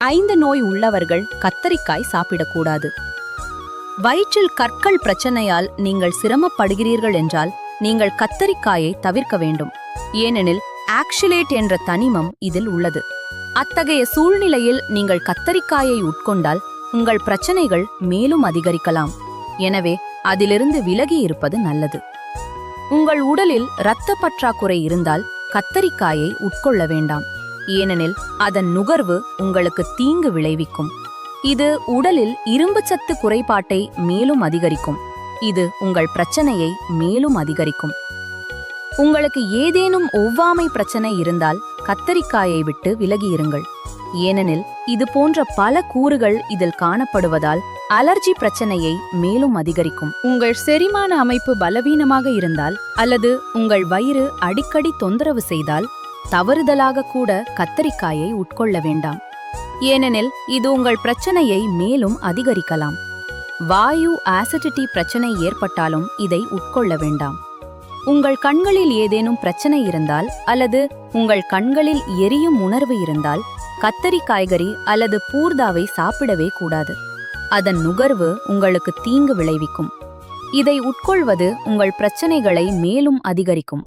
ஐந்து நோய் உள்ளவர்கள் கத்தரிக்காய் சாப்பிடக்கூடாது. வயிற்றில் கற்கள் பிரச்சனையால் நீங்கள் சிரமப்படுகிறீர்கள் என்றால் நீங்கள் கத்தரிக்காயை தவிர்க்க வேண்டும். ஏனெனில் ஆக்ஷிலேட் என்ற தனிமம் இதில் உள்ளது. அத்தகைய சூழ்நிலையில் நீங்கள் கத்தரிக்காயை உட்கொண்டால் உங்கள் பிரச்சனைகள் மேலும் அதிகரிக்கலாம். எனவே அதிலிருந்து விலகி இருப்பது நல்லது. உங்கள் உடலில் இரத்த பற்றாக்குறை இருந்தால் கத்தரிக்காயை உட்கொள்ள வேண்டாம். ஏனெனில் அதன் நுகர்வு உங்களுக்கு தீங்கு விளைவிக்கும். இது உடலில் இரும்பு சத்து குறைபாட்டை மேலும் அதிகரிக்கும். இது உங்கள் பிரச்சனையை மேலும் அதிகரிக்கும். உங்களுக்கு ஏதேனும் ஒவ்வாமை பிரச்சனை இருந்தால் கத்தரிக்காயை விட்டு விலகியிருங்கள். ஏனெனில் இது போன்ற பல கூறுகள் இதில் காணப்படுவதால் அலர்ஜி பிரச்சனையை மேலும் அதிகரிக்கும். உங்கள் செரிமான அமைப்பு பலவீனமாக இருந்தால் அல்லது உங்கள் வயிறு அடிக்கடி தொந்தரவு செய்தால் தவறுதலாக கூட கத்தரிக்காயை உட்கொள்ள வேண்டாம். ஏனெனில் இது உங்கள் பிரச்சனையை மேலும் அதிகரிக்கலாம். வாயு ஆசிடிட்டி பிரச்சனை ஏற்பட்டாலும் இதை உட்கொள்ள வேண்டாம். உங்கள் கண்களில் ஏதேனும் பிரச்சனை இருந்தால் அல்லது உங்கள் கண்களில் எரியும் உணர்வு இருந்தால் கத்தரி காய்கறி அல்லது பூர்தாவை சாப்பிடவே கூடாது. அதன் நுகர்வு உங்களுக்கு தீங்கு விளைவிக்கும். இதை உட்கொள்வது உங்கள் பிரச்சனைகளை மேலும் அதிகரிக்கும்.